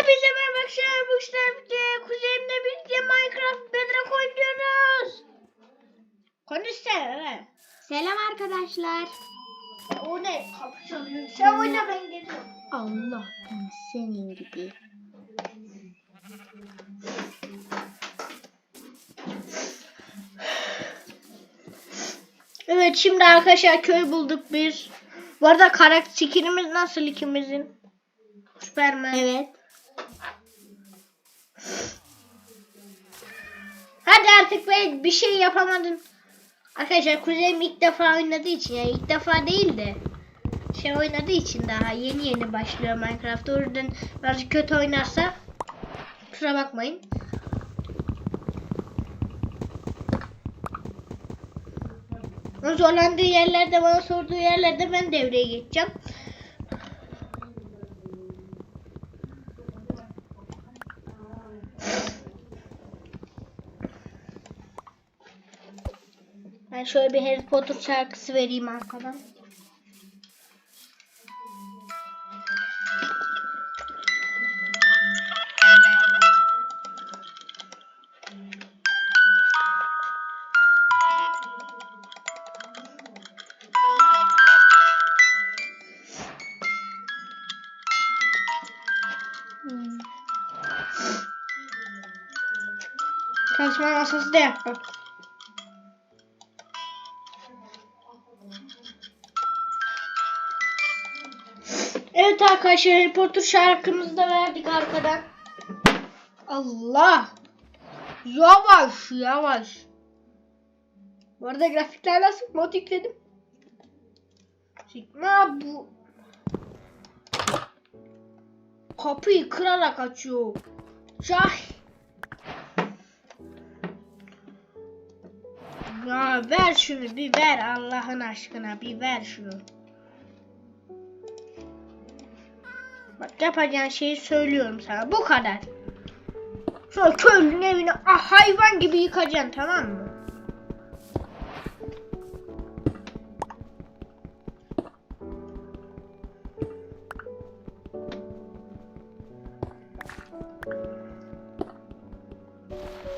Hepinize merhaba arkadaşlar. Bu işler bitti. Kuzeyimle birlikte Minecraft Bedrock oynuyoruz. Konuşsana lan. Selam arkadaşlar. O ne? Kapı çalıyor. Sen oyna ben geliyorum. Allah senin gibi. Evet şimdi arkadaşlar köy bulduk bir. Bu arada karakter skinimiz nasıl ikimizin? Süpermen. Evet. Hadi artık be bir şey yapamadın. Arkadaşlar Kuzeyim ilk defa oynadığı için yani ilk defa değil de şey oynadığı için daha yeni yeni başlıyor Minecraft. O yüzden birazcık kötü oynarsa kusura bakmayın. Zorlandığı yerlerde bana sorduğu yerlerde ben devreye geçeceğim. Ben şöyle bir Harry Potter şarkısı vereyim arkadan. Hmm. Çalışma masası da yaptım. Evet arkadaşlar Harry Potter şarkımızı da verdik arkadan. Allah. Yavaş yavaş. Bu arada grafikler nasıl? Mod yükledim. Sigma bu. Kapıyı kırarak açıyor. Şah. Ya ver şunu bir ver Allah'ın aşkına bir ver şunu. Yapacağın şeyi söylüyorum sana bu kadar. Sonra köylünün evini ah, hayvan gibi yıkacaksın tamam mı?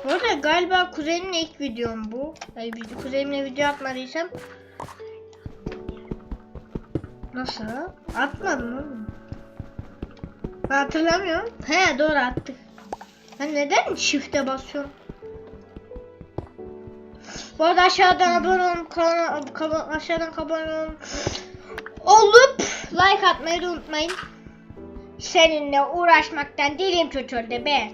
Bu arada galiba kuzenin ilk videom bu. Hayır, kuzenimle video atmadıysam. Nasıl? Atmadın oğlum. Ben hatırlamıyorum. He doğru attık. Ben neden shift'e basıyorum? Bu arada aşağıdan abone olun, kanala, aşağıdan abone olun. Olup like atmayı da unutmayın. Seninle uğraşmaktan dilim tutuldu be.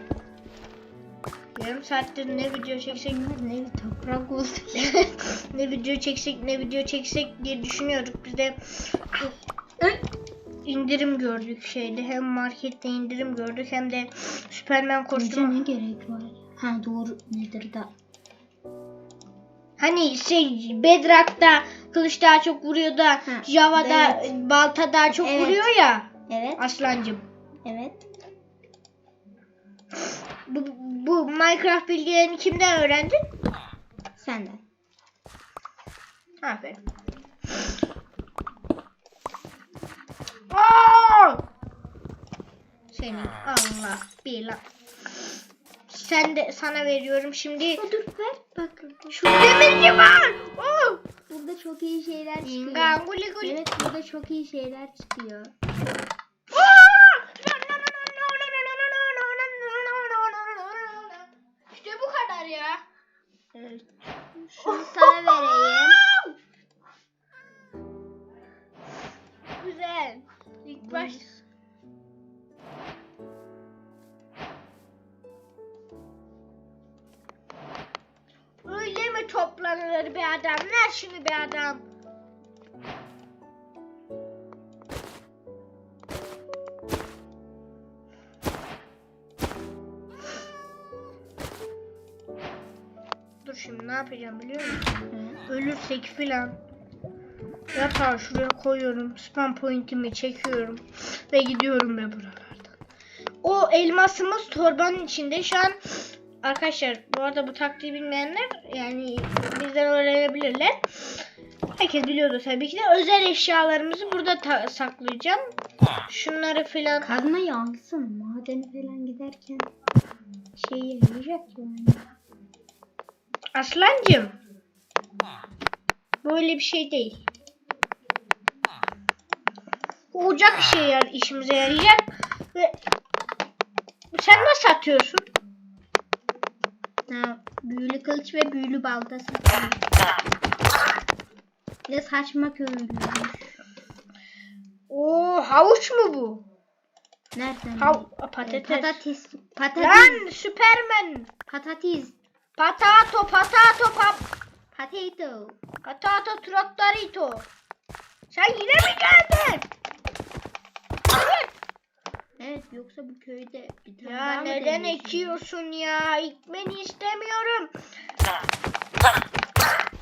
Yarım saattir ne video çeksek Ne toprak oldu. ne video çeksek ne video çeksek diye düşünüyorduk. Biz de indirim gördük şeyde. Hem markette indirim gördük hem de Superman Kostüm kostümü. ne gerek var? Ha doğru nedir da. Hani şey Bedrock'ta kılıç daha çok vuruyor da Ha, Java'da evet. balta daha çok Evet. vuruyor ya Evet. aslancım. Evet. Bu, bu Minecraft bilgilerini kimden öğrendin? Senden. Aferin. Aa! Senin Allah bila. Sen de sana veriyorum şimdi. Ha, dur ver. Bak. Şu demirci var. Oh! Burada çok iyi şeyler çıkıyor. İnga guli guli. Evet burada çok iyi şeyler çıkıyor. İşte bu kadar ya. Evet. Şunu sana vereyim. Ver şunu be adam. Dur şimdi ne yapacağım biliyor musun? Ölürsek filan yatağı şuraya koyuyorum. Spam pointimi çekiyorum. Ve gidiyorum be buralardan. O elmasımız torbanın içinde. Şu an arkadaşlar bu arada bu taktiği bilmeyenler yani bizden öğrenebilirler. Herkes biliyordu tabii ki de. Özel eşyalarımızı burada saklayacağım. Şunları filan. Kazmayı alsın. Madene falan giderken şey yarayacak yani. Aslancım. Böyle bir şey değil. Ocak işe yar işimize yarayacak. Ve sen nasıl atıyorsun? Büyülü kılıç ve büyülü balta satıyor. Ne saçma köylüymüş. Oo havuç mu bu? Nereden? Hav Ee, patates. Patates. Patates. Lan Süpermen. Patates. Patato patato pap. Potato. Patato trottarito. Sen yine mi geldin? Evet. Yoksa bu köyde bir tane Ya daha neden deniyorsun? ekiyorsun ya? Ekmeni istemiyorum.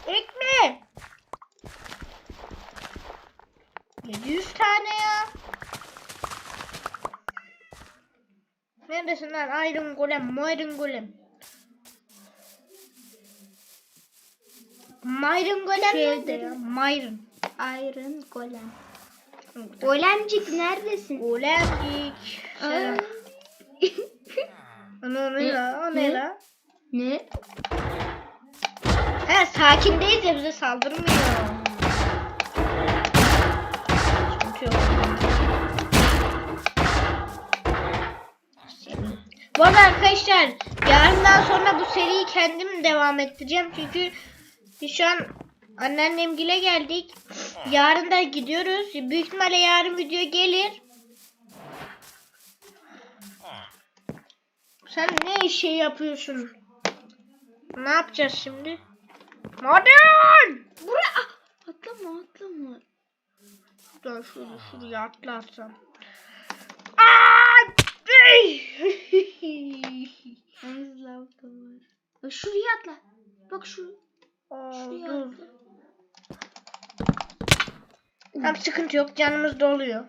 Ekme. 700 tane ya. Neredesin lan Iron Golem, Iron Golem. Myron Golem Şu nerede ya? Myron. Iron Golem. Golemcik neredesin? Golemcik. Aa. Selam. Ana ne la? O Ne? la? ne? He sakindeyiz ya bize saldırmıyor. Sıkıntı yok. Bu arada arkadaşlar yarından sonra bu seriyi kendim devam ettireceğim çünkü şu an anneannemgile geldik. Yarın da gidiyoruz. Büyük ihtimalle yarın video gelir. Sen ne işi yapıyorsun? Ne yapacağız şimdi? Modern! Buraya ah, atlama atlama. Dur şurada şuraya atlarsam. Aa! Yalnız lav da var. Şuraya atla. Bak şu. Aa, Şuraya dur. atla. Tamam sıkıntı yok canımız doluyor.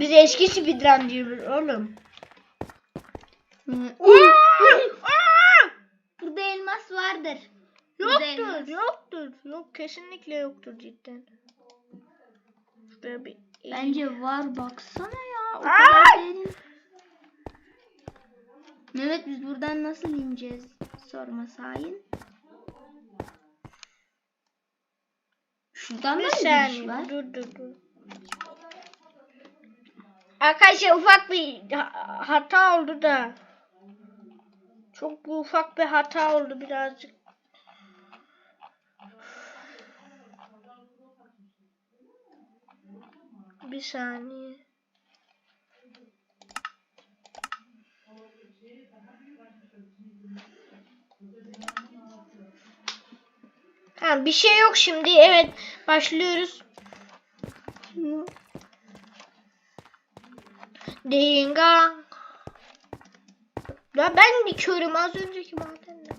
Biz eski speedrun diyoruz oğlum. Aa! Burada elmas vardır. Burada elmas. Yoktur, yoktur. Yok kesinlikle yoktur cidden. Şuraya bir Bence var baksana ya. O Ay! kadar derin. Mehmet biz buradan nasıl ineceğiz? Sorma sahin. Şuradan da mı giriş var? Dur dur dur. Arkadaşlar ufak bir ha- hata oldu da. Çok bu ufak bir hata oldu birazcık. Bir saniye. Ha bir şey yok şimdi. Evet başlıyoruz. Dinga. Ya ben mi körüm az önceki madende?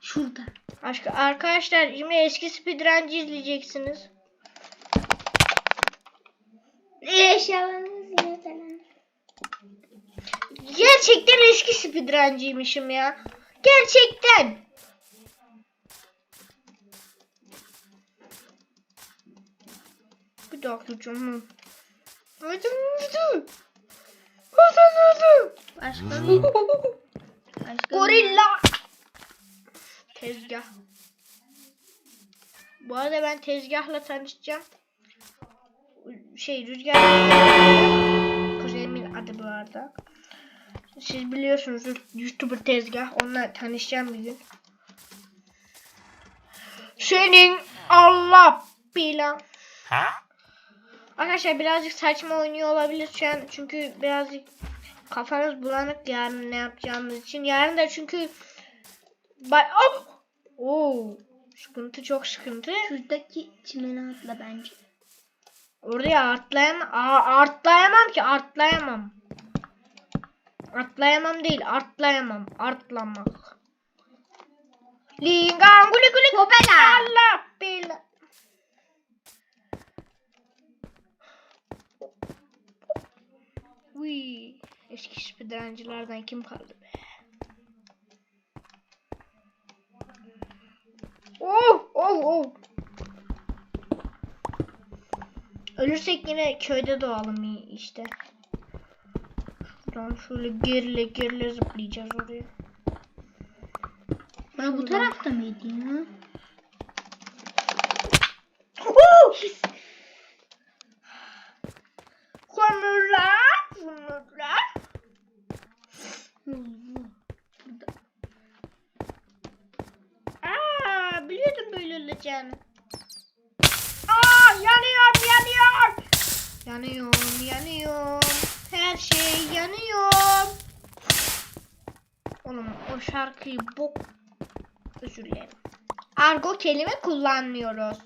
Şurada. Aşk arkadaşlar şimdi eski speedruncı izleyeceksiniz. Eşyalarınız yine. Gerçekten eski speedruncıymışım ya. Gerçekten. Dakika canım. Hadi hadi. Hadi hadi. Başka bir... Başka bir- Gorilla. Tezgah. Bu arada ben tezgahla tanışacağım. Şey Rüzgar. Kuzenimin adı bu arada. Siz biliyorsunuz YouTuber tezgah. Onunla tanışacağım bir gün. Senin Allah bilan. Arkadaşlar birazcık saçma oynuyor olabilir şu an. Çünkü birazcık kafanız bulanık yarın ne yapacağımız için. Yarın da çünkü Bay oh! Oo, sıkıntı çok sıkıntı. Şuradaki çimene atla bence. Oraya atlayamam. Aa, artlayamam ki artlayamam. Artlayamam değil artlayamam. Artlamak. Lingan guli guli Popela. 5 kişi bir direncilerden kim kaldı be? Oh oh oh. Ölürsek yine köyde doğalım işte. Şuradan şöyle gerile gerile zıplayacağız oraya. Ha bu tarafta mıydı ya? Oh! Konurlar, konurlar. Aa, biliyordum böyle olacağını. Aa, yanıyorum, yanıyorum. Yanıyorum, yanıyorum. Her şey yanıyor. Oğlum o şarkıyı bok... Özür dilerim. Argo kelime kullanmıyoruz.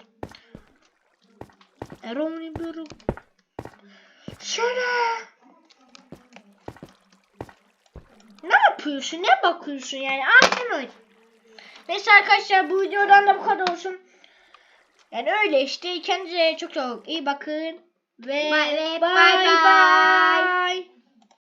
Böyle... Şöyle... Ne yapıyorsun? Ne bakıyorsun yani? Aynen öyle. Neyse arkadaşlar bu videodan da bu kadar olsun. Yani öyle işte. Kendinize çok çok iyi bakın. Ve bye bye. bye, bye. bye.